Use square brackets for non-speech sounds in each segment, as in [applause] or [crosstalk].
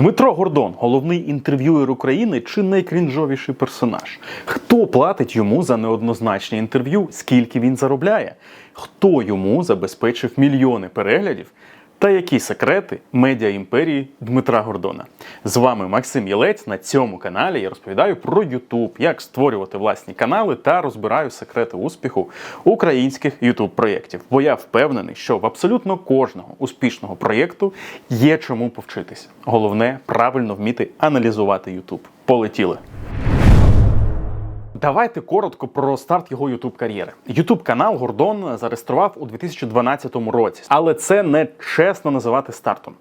Дмитро Гордон, головний інтерв'юер України чи найкрінжовіший персонаж. Хто платить йому за неоднозначні інтерв'ю, скільки він заробляє? Хто йому забезпечив мільйони переглядів? Та які секрети медіа імперії Дмитра Гордона? З вами Максим Єлець. На цьому каналі я розповідаю про YouTube, як створювати власні канали та розбираю секрети успіху українських YouTube проєктів. Бо я впевнений, що в абсолютно кожного успішного проєкту є чому повчитись. Головне правильно вміти аналізувати YouTube. Полетіли. Давайте коротко про старт його ютуб кар'єри. Ютуб канал Гордон зареєстрував у 2012 році, але це не чесно називати стартом.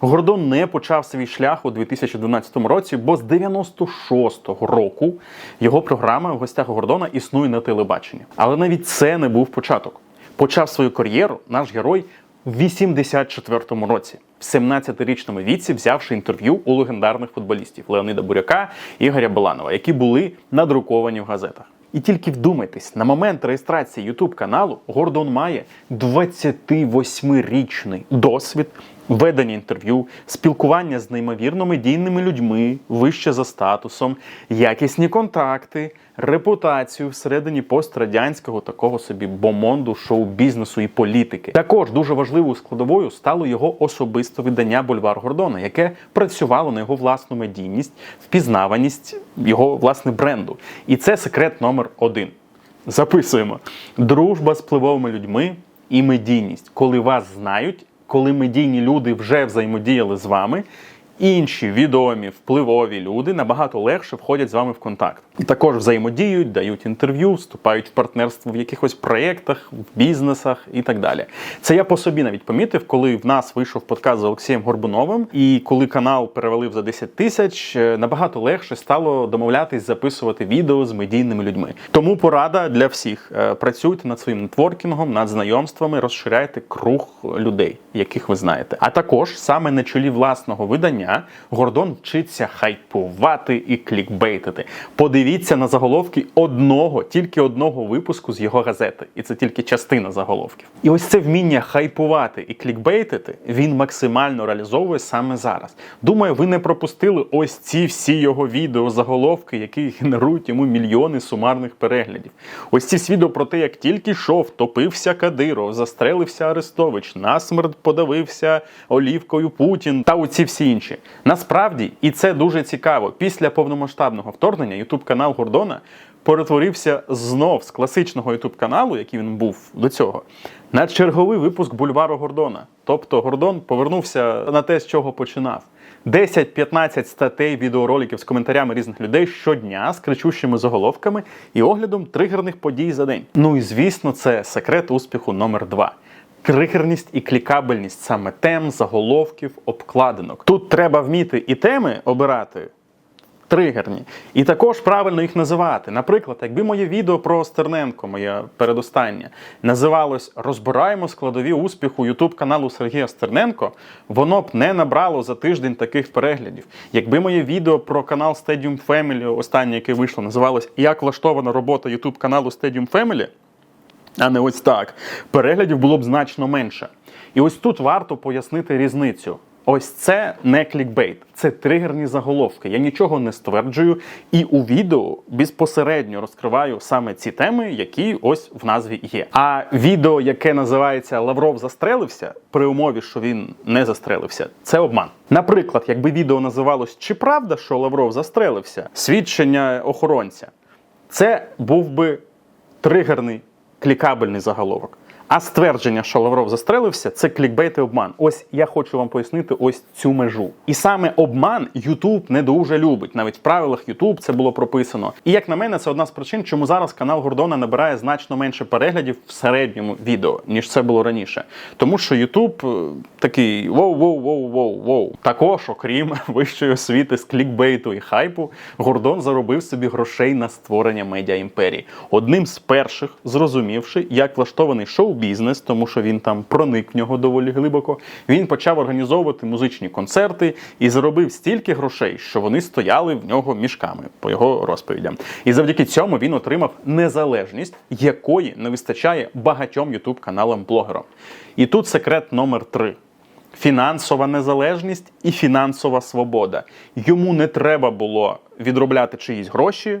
Гордон не почав свій шлях у 2012 році, бо з 96-го року його програма в гостях Гордона існує на телебаченні. Але навіть це не був початок. Почав свою кар'єру наш герой в 84-му році, в 17-річному віці, взявши інтерв'ю у легендарних футболістів Леонида Буряка і Ігоря Баланова, які були надруковані в газетах. І тільки вдумайтесь, на момент реєстрації YouTube каналу Гордон має 28-річний досвід ведення інтерв'ю, спілкування з неймовірно медійними людьми, вище за статусом, якісні контакти, репутацію всередині пострадянського такого собі бомонду шоу-бізнесу і політики. Також дуже важливою складовою стало його особисте видання Бульвар Гордона, яке працювало на його власну медійність, впізнаваність його власне бренду. І це секрет номер один. Записуємо: дружба з впливовими людьми і медійність, коли вас знають, коли медійні люди вже взаємодіяли з вами. Інші відомі впливові люди набагато легше входять з вами в контакт і також взаємодіють, дають інтерв'ю, вступають в партнерство в якихось проєктах, в бізнесах і так далі. Це я по собі навіть помітив, коли в нас вийшов подкаст з Олексієм Горбуновим, і коли канал перевалив за 10 тисяч, е, набагато легше стало домовлятись записувати відео з медійними людьми. Тому порада для всіх: Е, працюйте над своїм нетворкінгом, над знайомствами, розширяйте круг людей, яких ви знаєте. А також саме на чолі власного видання Гордон вчиться хайпувати і клікбейтити. Подивіться на заголовки одного, тільки одного випуску з його газети, і це тільки частина заголовків. І ось це вміння хайпувати і клікбейтити він максимально реалізовує саме зараз. Думаю, ви не пропустили ось ці всі його відео заголовки, які генерують йому мільйони сумарних переглядів. Ось ці всі відео про те, як тільки йшов, топився Кадиров, застрелився Арестович, насмерть подавився олівкою Путін та оці всі інші. Насправді, і це дуже цікаво, після повномасштабного вторгнення YouTube канал Гордона перетворився знов з класичного YouTube каналу, який він був до цього, на черговий випуск бульвару Гордона. Тобто Гордон повернувся на те, з чого починав. 10-15 статей відеороликів з коментарями різних людей щодня з кричущими заголовками і оглядом тригерних подій за день. Ну і звісно, це секрет успіху номер 2 Тригерність і клікабельність саме тем, заголовків, обкладинок. Тут треба вміти і теми обирати тригерні, і також правильно їх називати. Наприклад, якби моє відео про Стерненко, моє передостаннє, називалось Розбираємо складові успіху Ютуб каналу Сергія Стерненко, воно б не набрало за тиждень таких переглядів. Якби моє відео про канал Stadium Family, останнє, яке вийшло, називалось Як влаштована робота Ютуб каналу Stadium Family, а не ось так, переглядів було б значно менше. І ось тут варто пояснити різницю. Ось це не клікбейт, це тригерні заголовки. Я нічого не стверджую, і у відео безпосередньо розкриваю саме ці теми, які ось в назві є. А відео, яке називається Лавров застрелився, при умові, що він не застрелився, це обман. Наприклад, якби відео називалось Чи правда, що Лавров застрелився? Свідчення охоронця, це був би тригерний клікабельний заголовок. А ствердження, що Лавров застрелився, це клікбейт і обман. Ось я хочу вам пояснити ось цю межу. І саме обман YouTube не дуже любить. Навіть в правилах YouTube це було прописано. І як на мене, це одна з причин, чому зараз канал Гордона набирає значно менше переглядів в середньому відео, ніж це було раніше. Тому що YouTube е, такий воу-воу-воу-воу-воу. Також, окрім [laughs] вищої освіти з клікбейту і хайпу, Гордон заробив собі грошей на створення медіа імперії. Одним з перших, зрозумівши, як влаштований шоу бізнес, тому що він там проник в нього доволі глибоко. Він почав організовувати музичні концерти і заробив стільки грошей, що вони стояли в нього мішками по його розповідям. І завдяки цьому він отримав незалежність, якої не вистачає багатьом ютуб каналам блогерам. І тут секрет номер три. фінансова незалежність і фінансова свобода. Йому не треба було відробляти чиїсь гроші,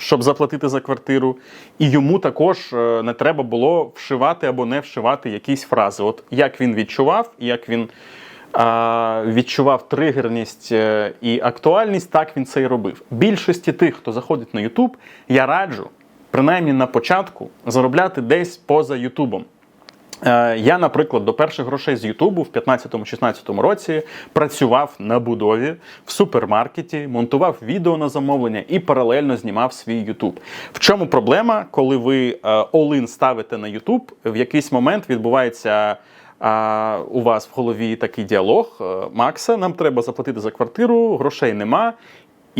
щоб заплатити за квартиру, і йому також е, не треба було вшивати або не вшивати якісь фрази. От як він відчував, як він а, відчував тригерність е, і актуальність, так він це і робив. Більшості тих, хто заходить на YouTube, я раджу, принаймні на початку, заробляти десь поза Ютубом. Е, Я, наприклад, до перших грошей з Ютубу в 15-16 році працював на будові в супермаркеті, монтував відео на замовлення і паралельно знімав свій Ютуб. В чому проблема, коли ви е, all-in ставите на Ютуб, в якийсь момент відбувається. А у вас в голові такий діалог: е, Макса, нам треба заплатити за квартиру, грошей нема.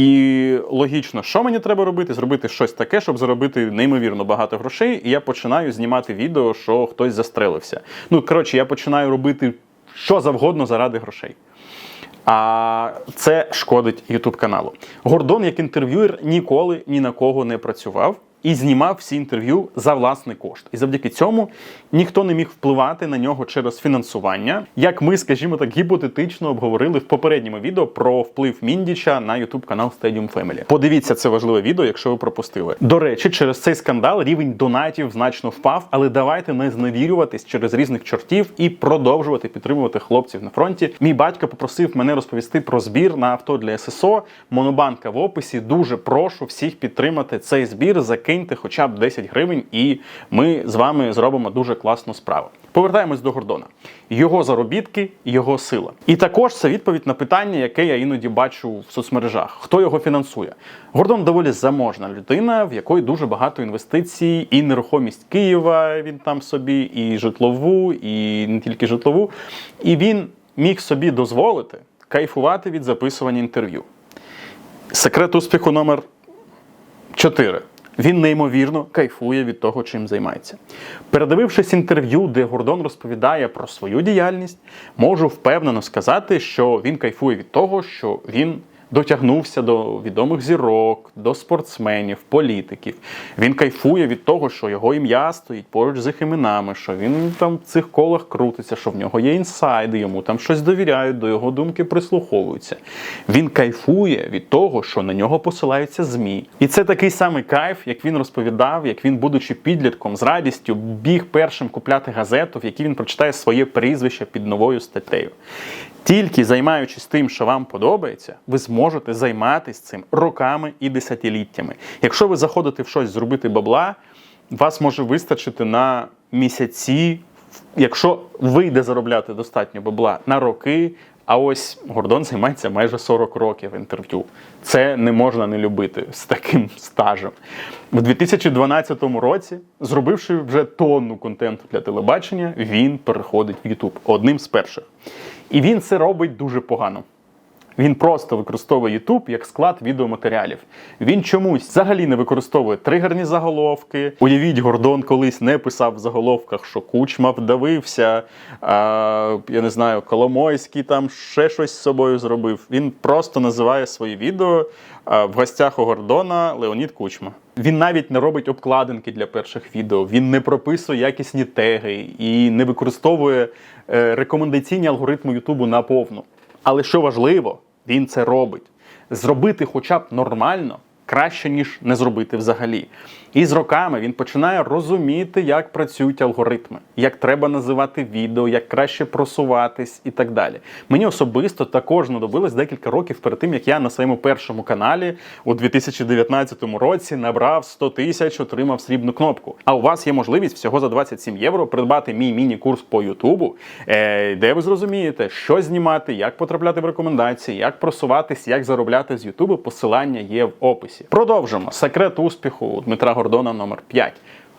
І логічно, що мені треба робити? Зробити щось таке, щоб заробити неймовірно багато грошей. І я починаю знімати відео, що хтось застрелився. Ну, коротше, я починаю робити що завгодно заради грошей. А це шкодить Ютуб каналу. Гордон, як інтерв'юер, ніколи ні на кого не працював і знімав всі інтерв'ю за власний кошт. І завдяки цьому ніхто не міг впливати на нього через фінансування, як ми, скажімо так, гіпотетично обговорили в попередньому відео про вплив Міндіча на Ютуб канал Stadium Family. Подивіться це важливе відео, якщо ви пропустили. До речі, через цей скандал рівень донатів значно впав, але давайте не зневірюватись через різних чортів і продовжувати підтримувати хлопців на фронті. Мій батько попросив мене розповісти про збір на авто для ССО. Монобанка в описі. Дуже прошу всіх підтримати цей збір. Закиньте хоча б 10 гривень, і ми з вами зробимо дуже класну справу. Повертаємось до Гордона. Його заробітки, його сила. І також це відповідь на питання, яке я іноді бачу в соцмережах: хто його фінансує? Гордон доволі заможна людина, в якої дуже багато інвестицій, і нерухомість Києва. Він там собі, і житлову, і не тільки житлову. І він міг собі дозволити кайфувати від записування інтерв'ю. Секрет успіху номер 4. Він неймовірно кайфує від того, чим займається. Передивившись інтерв'ю, де Гордон розповідає про свою діяльність, можу впевнено сказати, що він кайфує від того, що він дотягнувся до відомих зірок, до спортсменів, політиків. Він кайфує від того, що його ім'я стоїть поруч з їх іменами, що він там в цих колах крутиться, що в нього є інсайди, йому там щось довіряють, до його думки прислуховуються. Він кайфує від того, що на нього посилаються ЗМІ. І це такий самий кайф, як він розповідав, як він, будучи підлітком, з радістю біг першим купляти газету, в якій він прочитає своє прізвище під новою статтею. Тільки займаючись тим, що вам подобається, ви зможете займатися цим роками і десятиліттями. Якщо ви заходите в щось зробити бабла, вас може вистачити на місяці, якщо вийде заробляти достатньо бабла на роки. А ось Гордон займається майже 40 років інтерв'ю. Це не можна не любити з таким стажем. В 2012 році, зробивши вже тонну контенту для телебачення, він переходить в YouTube одним з перших. І він це робить дуже погано. Він просто використовує YouTube як склад відеоматеріалів. Він чомусь взагалі не використовує тригерні заголовки. Уявіть, Гордон колись не писав в заголовках, що Кучма вдавився, а, я не знаю, Коломойський там ще щось з собою зробив. Він просто називає свої відео а, в гостях у Гордона Леонід Кучма. Він навіть не робить обкладинки для перших відео, він не прописує якісні теги і не використовує е, рекомендаційні алгоритми Ютубу наповну. Але що важливо, він це робить. Зробити хоча б нормально краще, ніж не зробити взагалі. І з роками він починає розуміти, як працюють алгоритми, як треба називати відео, як краще просуватись і так далі. Мені особисто також знадобилось декілька років перед тим, як я на своєму першому каналі у 2019 році набрав 100 тисяч, отримав срібну кнопку. А у вас є можливість всього за 27 євро придбати мій міні-курс по Ютубу, е, де ви зрозумієте, що знімати, як потрапляти в рекомендації, як просуватись, як заробляти з Ютубу. Посилання є в описі. Продовжимо. Секрет успіху Дмитра Гордона номер 5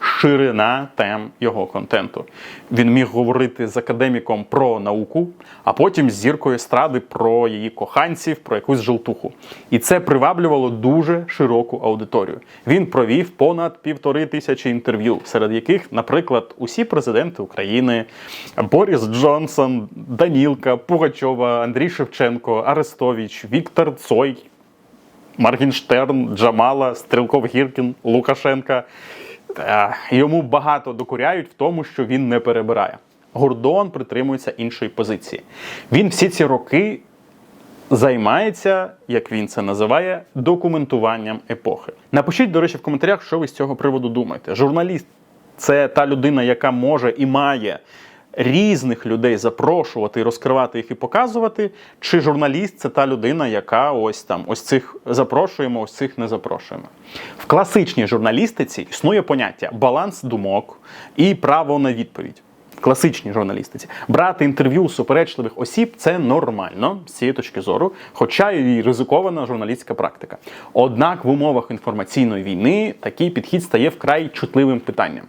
Ширина тем його контенту. Він міг говорити з академіком про науку, а потім з зіркою естради про її коханців, про якусь желтуху. І це приваблювало дуже широку аудиторію. Він провів понад півтори тисячі інтерв'ю, серед яких, наприклад, усі президенти України, Борис Джонсон, Данілка, Пугачова, Андрій Шевченко, Арестович, Віктор Цой. Маргінштерн, Джамала, Стрілков Гіркін, Лукашенка. Е, Йому багато докоряють в тому, що він не перебирає. Гордон притримується іншої позиції. Він всі ці роки займається, як він це називає, документуванням епохи. Напишіть, до речі, в коментарях, що ви з цього приводу думаєте. Журналіст це та людина, яка може і має різних людей запрошувати, розкривати їх і показувати. Чи журналіст це та людина, яка ось там ось цих запрошуємо, ось цих не запрошуємо. В класичній журналістиці існує поняття баланс думок і право на відповідь. Класичній журналістиці брати інтерв'ю суперечливих осіб це нормально з цієї точки зору, хоча і ризикована журналістська практика. Однак в умовах інформаційної війни такий підхід стає вкрай чутливим питанням.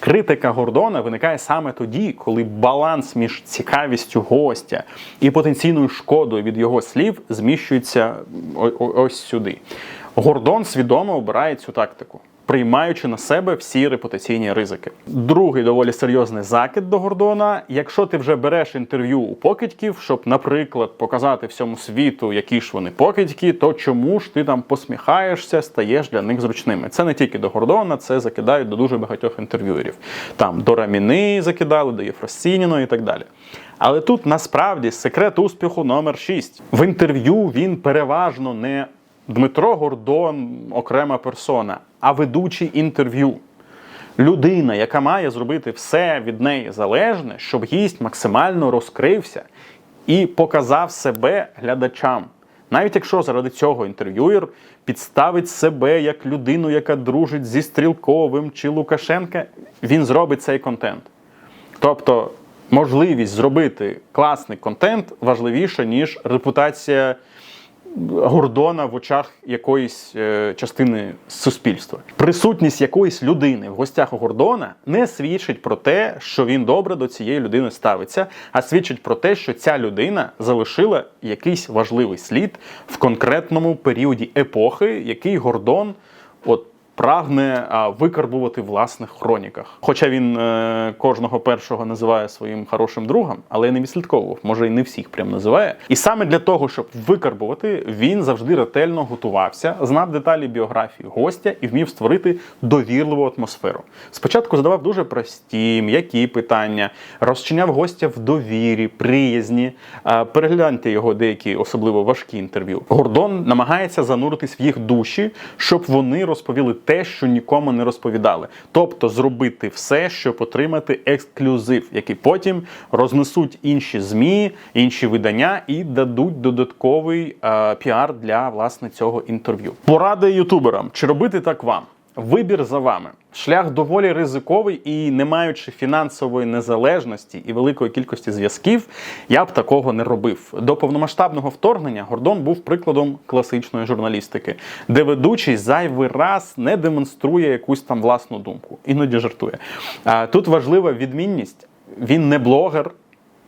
Критика Гордона виникає саме тоді, коли баланс між цікавістю гостя і потенційною шкодою від його слів зміщується ось сюди. Гордон свідомо обирає цю тактику. Приймаючи на себе всі репутаційні ризики. Другий доволі серйозний закид до Гордона. Якщо ти вже береш інтерв'ю у покидьків, щоб, наприклад, показати всьому світу, які ж вони покидьки, то чому ж ти там посміхаєшся, стаєш для них зручними? Це не тільки до Гордона, це закидають до дуже багатьох інтерв'юерів. Там до Раміни закидали, до Єфросініної і так далі. Але тут насправді секрет успіху номер 6. В інтерв'ю він переважно не Дмитро Гордон, окрема персона, а ведучий інтерв'ю. Людина, яка має зробити все від неї залежне, щоб гість максимально розкрився і показав себе глядачам. Навіть якщо заради цього інтерв'юєр підставить себе як людину, яка дружить зі Стрілковим чи Лукашенка, він зробить цей контент. Тобто можливість зробити класний контент важливіша, ніж репутація Гордона в очах якоїсь е, частини суспільства. Присутність якоїсь людини в гостях у Гордона не свідчить про те, що він добре до цієї людини ставиться, а свідчить про те, що ця людина залишила якийсь важливий слід в конкретному періоді епохи, який Гордон от прагне викарбувати в власних хроніках. Хоча він е, кожного першого називає своїм хорошим другом, але не відслідковував, може і не всіх прям називає. І саме для того, щоб викарбувати, він завжди ретельно готувався, знав деталі біографії гостя і вмів створити довірливу атмосферу. Спочатку задавав дуже прості, м'які питання, розчиняв гостя в довірі, приязні. Е, Перегляньте його деякі особливо важкі інтерв'ю. Гордон намагається зануритись в їх душі, щоб вони розповіли те, що нікому не розповідали. Тобто зробити все, щоб отримати ексклюзив, який потім рознесуть інші змі, інші видання і дадуть додатковий е, піар для власне цього інтерв'ю. Поради ютуберам: чи робити так вам? Вибір за вами. Шлях доволі ризиковий і не маючи фінансової незалежності і великої кількості зв'язків, я б такого не робив. До повномасштабного вторгнення Гордон був прикладом класичної журналістики, де ведучий зайвий раз не демонструє якусь там власну думку, іноді жартує. Тут важлива відмінність: він не блогер,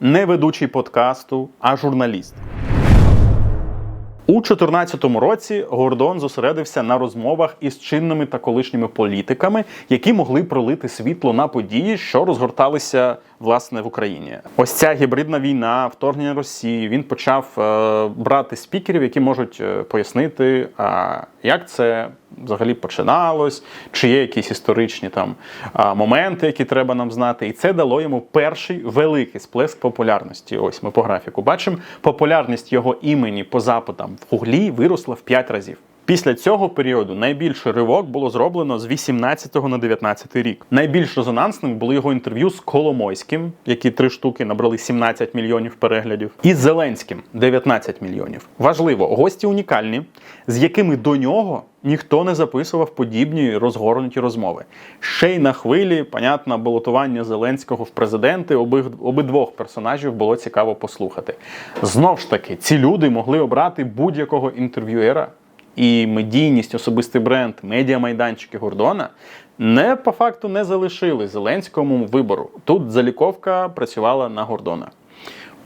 не ведучий подкасту, а журналіст. У 2014 році Гордон зосередився на розмовах із чинними та колишніми політиками, які могли пролити світло на події, що розгорталися власне в Україні. Ось ця гібридна війна, вторгнення Росії. Він почав е, брати спікерів, які можуть е, пояснити, як це взагалі починалось, чи є якісь історичні там моменти, які треба нам знати. І це дало йому перший великий сплеск популярності. Ось ми по графіку бачимо. Популярність його імені по запитам в Гуглі виросла в 5 разів. Після цього періоду найбільший ривок було зроблено з 18 на 19 рік. Найбільш резонансним було його інтерв'ю з Коломойським, які три штуки набрали 17 мільйонів переглядів, і з Зеленським 19 мільйонів. Важливо, гості унікальні, з якими до нього ніхто не записував подібні розгорнуті розмови. Ще й на хвилі, понятно, балотування Зеленського в президенти обих, обидвох персонажів було цікаво послухати. Знов ж таки, ці люди могли обрати будь-якого інтерв'юера і медійність, особистий бренд, медіамайданчики Гордона не по факту не залишили Зеленському вибору. Тут заліковка працювала на Гордона.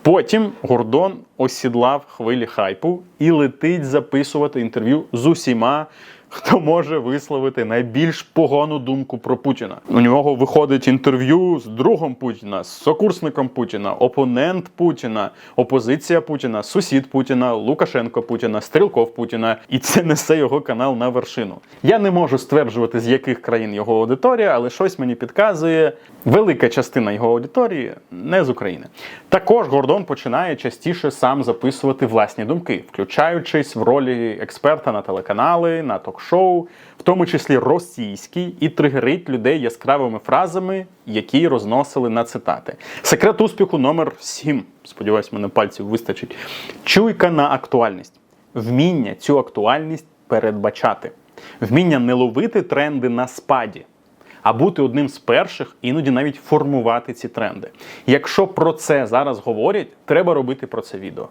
Потім Гордон осідлав хвилі хайпу і летить записувати інтерв'ю з усіма, хто може висловити найбільш погану думку про Путіна. У нього виходить інтерв'ю з другом Путіна, з сокурсником Путіна, опонент Путіна, опозиція Путіна, сусід Путіна, Лукашенко Путіна, Стрілков Путіна, і це несе його канал на вершину. Я не можу стверджувати, з яких країн його аудиторія, але щось мені підказує. Велика частина його аудиторії не з України. Також Гордон починає частіше сам записувати власні думки, включаючись в ролі експерта на телеканали, на ток-шоу, в тому числі російський, і тригерить людей яскравими фразами, які розносили на цитати. Секрет успіху номер 7. Сподіваюсь, мене пальців вистачить. Чуйка на актуальність. Вміння цю актуальність передбачати. Вміння не ловити тренди на спаді а бути одним з перших, іноді навіть формувати ці тренди. Якщо про це зараз говорять, треба робити про це відео.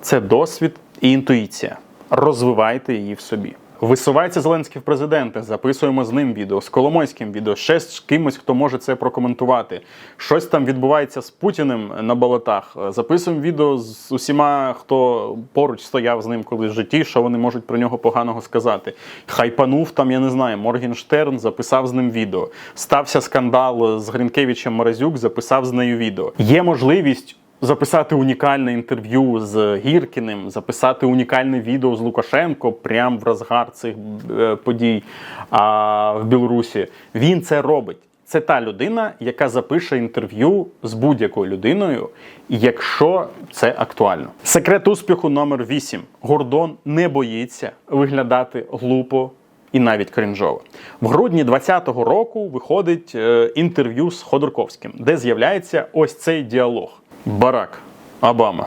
Це досвід і інтуїція. Розвивайте її в собі. Висувається Зеленський в президенти, записуємо з ним відео, з Коломойським відео, ще з кимось, хто може це прокоментувати. Щось там відбувається з Путіним на болотах. Записуємо відео з усіма, хто поруч стояв з ним колись в житті, що вони можуть про нього поганого сказати. Хайпанув там, я не знаю, Моргенштерн записав з ним відео. Стався скандал з Гринкевичем Морозюк, записав з нею відео. Є можливість записати унікальне інтерв'ю з Гіркіним, записати унікальне відео з Лукашенко прямо в розгар цих е, подій а, в Білорусі. Він це робить. Це та людина, яка запише інтерв'ю з будь-якою людиною, якщо це актуально. Секрет успіху номер 8. Гордон не боїться виглядати глупо. І навіть кринжово. В грудні 2020 року виходить е, інтерв'ю з Ходорковським, де з'являється ось цей діалог. Барак Обама.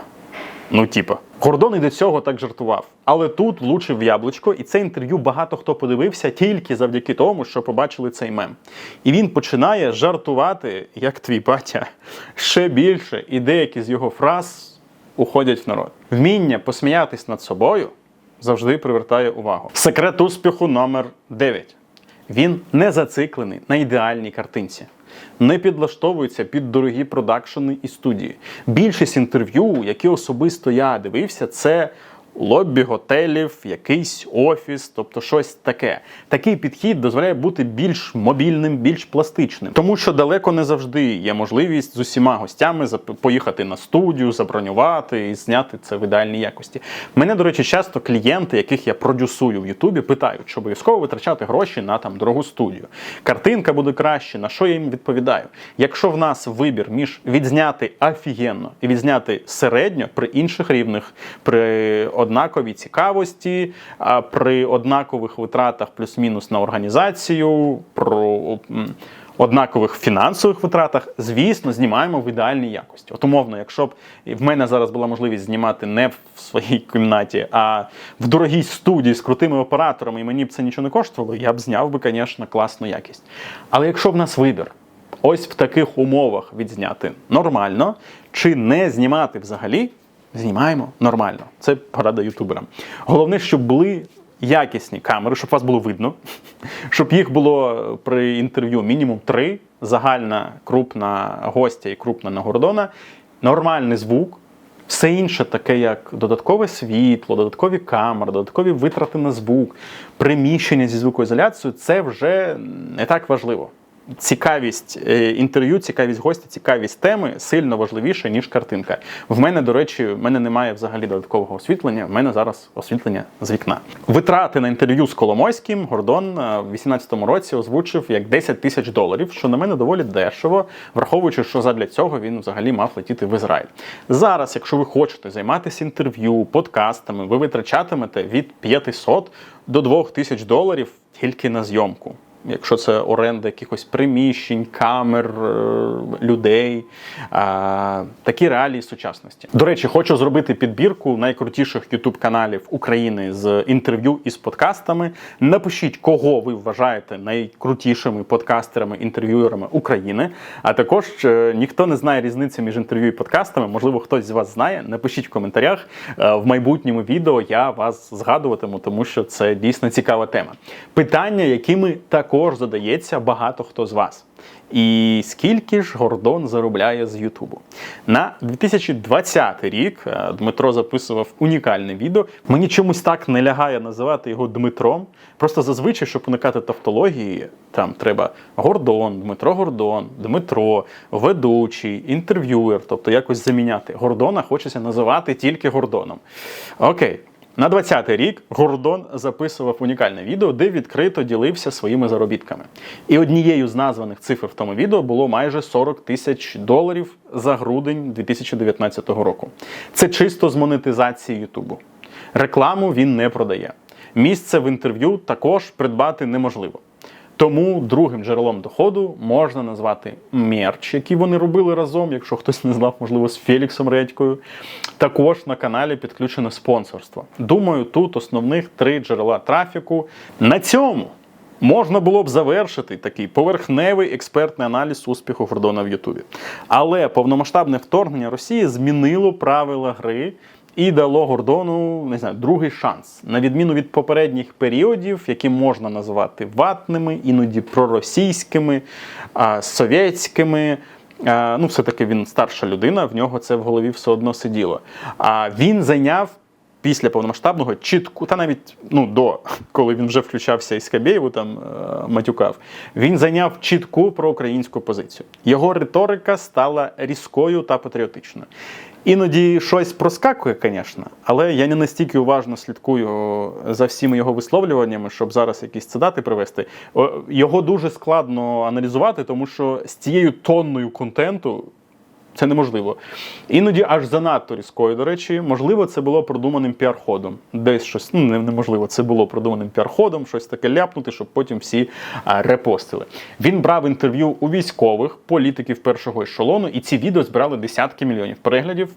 Ну, типа. Гордон і до цього так жартував. Але тут влучив в яблучко, і це інтерв'ю багато хто подивився тільки завдяки тому, що побачили цей мем. І він починає жартувати, як твій батя, ще більше, і деякі з його фраз уходять в народ. Вміння посміятись над собою завжди привертає увагу. Секрет успіху номер 9. Він не зациклений на ідеальній картинці не підлаштовуються під дорогі продакшени і студії. Більшість інтерв'ю, які особисто я дивився, це лоббі готелів, якийсь офіс, тобто щось таке. Такий підхід дозволяє бути більш мобільним, більш пластичним, тому що далеко не завжди є можливість з усіма гостями поїхати на студію, забронювати і зняти це в ідеальній якості. Мене, до речі, часто клієнти, яких я продюсую в Ютубі, питають, чи обов'язково витрачати гроші на там дорогу студію. Картинка буде краще. На що я їм відповідаю? Якщо в нас вибір між відзняти офігенно і відзняти середньо при інших рівнях, при однаковій цікавості, при однакових витратах плюс-мінус на організацію, про однакових фінансових витратах, звісно, знімаємо в ідеальній якості. От умовно, якщо б в мене зараз була можливість знімати не в своїй кімнаті, а в дорогій студії з крутими операторами, і мені б це нічого не коштувало, я б зняв би, звісно, класну якість. Але якщо в нас вибір, ось в таких умовах відзняти нормально, чи не знімати взагалі знімаємо нормально. Це порада ютуберам. Головне, щоб були якісні камери, щоб вас було видно, [laughs] щоб їх було при інтерв'ю мінімум три. Загальна крупна гостя і крупна нагородона, нормальний звук. Все інше, таке, як додаткове світло, додаткові камери, додаткові витрати на звук, приміщення зі звукоізоляцією це вже не так важливо цікавість е, інтерв'ю, цікавість гостя, цікавість теми сильно важливіша, ніж картинка. В мене, до речі, в мене немає взагалі додаткового освітлення. В мене зараз освітлення з вікна. Витрати на інтерв'ю з Коломойським Гордон е, в 2018 році озвучив як 10 тисяч доларів, що на мене доволі дешево, враховуючи, що задля цього він взагалі мав летіти в Ізраїль. Зараз, якщо ви хочете займатися інтерв'ю, подкастами, ви витрачатимете від 500 до 2000 доларів тільки на зйомку якщо це оренда якихось приміщень, камер, е, людей, такі реалії сучасності. До речі, хочу зробити підбірку найкрутіших youtube каналів України з інтерв'ю із подкастами. Напишіть, кого ви вважаєте найкрутішими подкастерами, інтерв'юерами України. А також е, ніхто не знає різниці між інтерв'ю і подкастами. Можливо, хтось з вас знає. Напишіть в коментарях. Е, в майбутньому відео я вас згадуватиму, тому що це дійсно цікава тема. Питання, які ми також також задається багато хто з вас. І скільки ж Гордон заробляє з Ютубу? На 2020 рік е, Дмитро записував унікальне відео. Мені чомусь так не лягає називати його Дмитром. Просто зазвичай, щоб уникати тавтології, там треба Гордон, Дмитро Гордон, Дмитро, ведучий, інтерв'юер, тобто якось заміняти. Гордона хочеться називати тільки Гордоном. Окей. На 20-й рік Гордон записував унікальне відео, де відкрито ділився своїми заробітками. І однією з названих цифр в тому відео було майже 40 тисяч доларів за грудень 2019 року. Це чисто з монетизації Ютубу. Рекламу він не продає. Місце в інтерв'ю також придбати неможливо. Тому другим джерелом доходу можна назвати мерч, який вони робили разом, якщо хтось не знав, можливо, з Феліксом Редькою. Також на каналі підключено спонсорство. Думаю, тут основних три джерела трафіку. На цьому можна було б завершити такий поверхневий експертний аналіз успіху Гордона в Ютубі. Але повномасштабне вторгнення Росії змінило правила гри і дало Гордону не знаю, другий шанс, на відміну від попередніх періодів, які можна назвати ватними, іноді проросійськими, совєтськими. Ну, все-таки він старша людина, в нього це в голові все одно сиділо. А він зайняв після повномасштабного чітку, та навіть ну до коли він вже включався із Скабєєву, там е, матюкав, він зайняв чітку проукраїнську позицію. Його риторика стала різкою та патріотичною. Іноді щось проскакує, звісно, але я не настільки уважно слідкую за всіми його висловлюваннями, щоб зараз якісь цитати привести. Його дуже складно аналізувати, тому що з цією тонною контенту. Це неможливо. Іноді аж занадто різкою, до речі, можливо, це було продуманим піар-ходом. Десь щось ну, неможливо, це було продуманим піар-ходом, щось таке ляпнути, щоб потім всі репостили. Він брав інтерв'ю у військових, політиків першого ешелону, і ці відео збирали десятки мільйонів переглядів,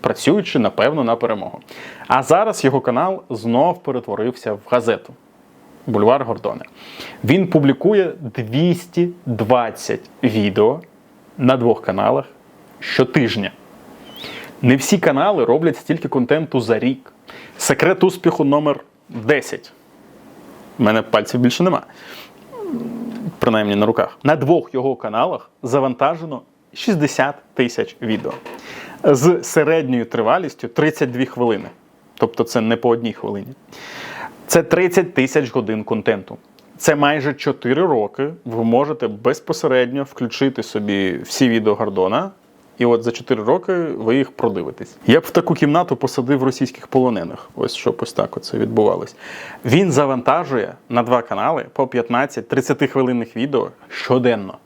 працюючи, напевно, на перемогу. А зараз його канал знов перетворився в газету. Бульвар Гордона. Він публікує 220 відео на двох каналах щотижня. Не всі канали роблять стільки контенту за рік. Секрет успіху номер 10. У мене пальців більше нема. Принаймні на руках. На двох його каналах завантажено 60 тисяч відео з середньою тривалістю 32 хвилини. Тобто це не по одній хвилині. Це 30 тисяч годин контенту. Це майже 4 роки. Ви можете безпосередньо включити собі всі відео Гордона, і от за 4 роки ви їх продивитесь. Я б в таку кімнату посадив російських полонених. Ось щоб ось так оце відбувалось. Він завантажує на два канали по 15-30 хвилинних відео щоденно.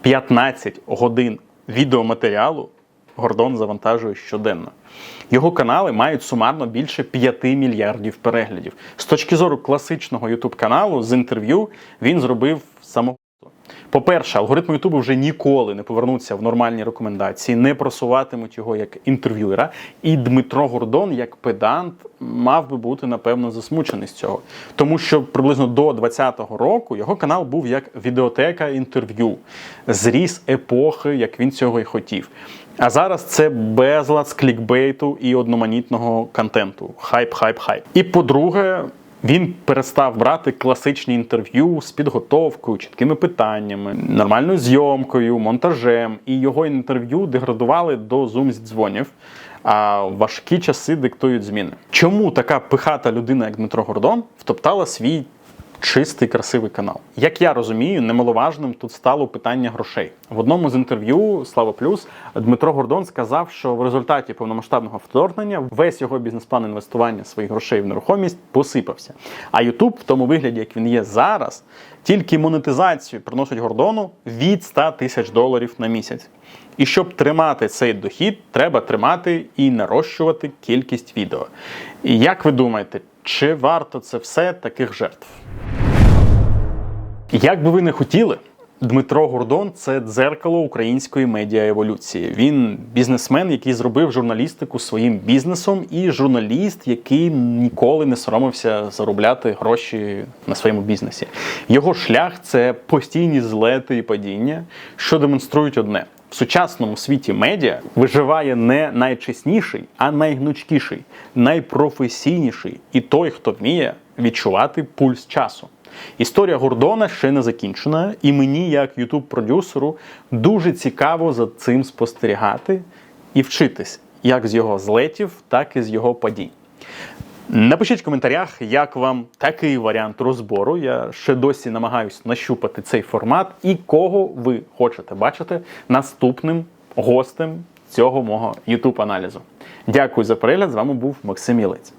15 годин відеоматеріалу Гордон завантажує щоденно. Його канали мають сумарно більше 5 мільярдів переглядів. З точки зору класичного YouTube каналу з інтерв'ю він зробив самого. По-перше, алгоритми Ютубу вже ніколи не повернуться в нормальні рекомендації, не просуватимуть його як інтерв'юера. І Дмитро Гордон, як педант, мав би бути напевно засмучений з цього. Тому що приблизно до 2020 року його канал був як відеотека інтерв'ю, зріс епохи, як він цього і хотів. А зараз це безлад з клікбейту і одноманітного контенту. Хайп, хайп, хайп. І по-друге, він перестав брати класичні інтерв'ю з підготовкою, чіткими питаннями, нормальною зйомкою, монтажем. І його інтерв'ю деградували до зум-дзвонів. А важкі часи диктують зміни. Чому така пихата людина, як Дмитро Гордон, втоптала свій чистий красивий канал? Як я розумію, немаловажним тут стало питання грошей. В одному з інтерв'ю Слава Плюс Дмитро Гордон сказав, що в результаті повномасштабного вторгнення весь його бізнес-план інвестування своїх грошей в нерухомість посипався. А Ютуб в тому вигляді, як він є зараз, тільки монетизацію приносить Гордону від 100 тисяч доларів на місяць. І щоб тримати цей дохід, треба тримати і нарощувати кількість відео. І як ви думаєте, чи варто це все таких жертв? Як би ви не хотіли, Дмитро Гордон це дзеркало української медіаеволюції. Він бізнесмен, який зробив журналістику своїм бізнесом, і журналіст, який ніколи не соромився заробляти гроші на своєму бізнесі. Його шлях це постійні злети і падіння, що демонструють одне. В сучасному світі медіа виживає не найчесніший, а найгнучкіший, найпрофесійніший і той, хто вміє відчувати пульс часу. Історія Гордона ще не закінчена, і мені, як ютуб-продюсеру, дуже цікаво за цим спостерігати і вчитись як з його злетів, так і з його падінь. Напишіть в коментарях, як вам такий варіант розбору. Я ще досі намагаюсь нащупати цей формат і кого ви хочете бачити наступним гостем цього мого YouTube аналізу. Дякую за перегляд. З вами був Максим Ілець.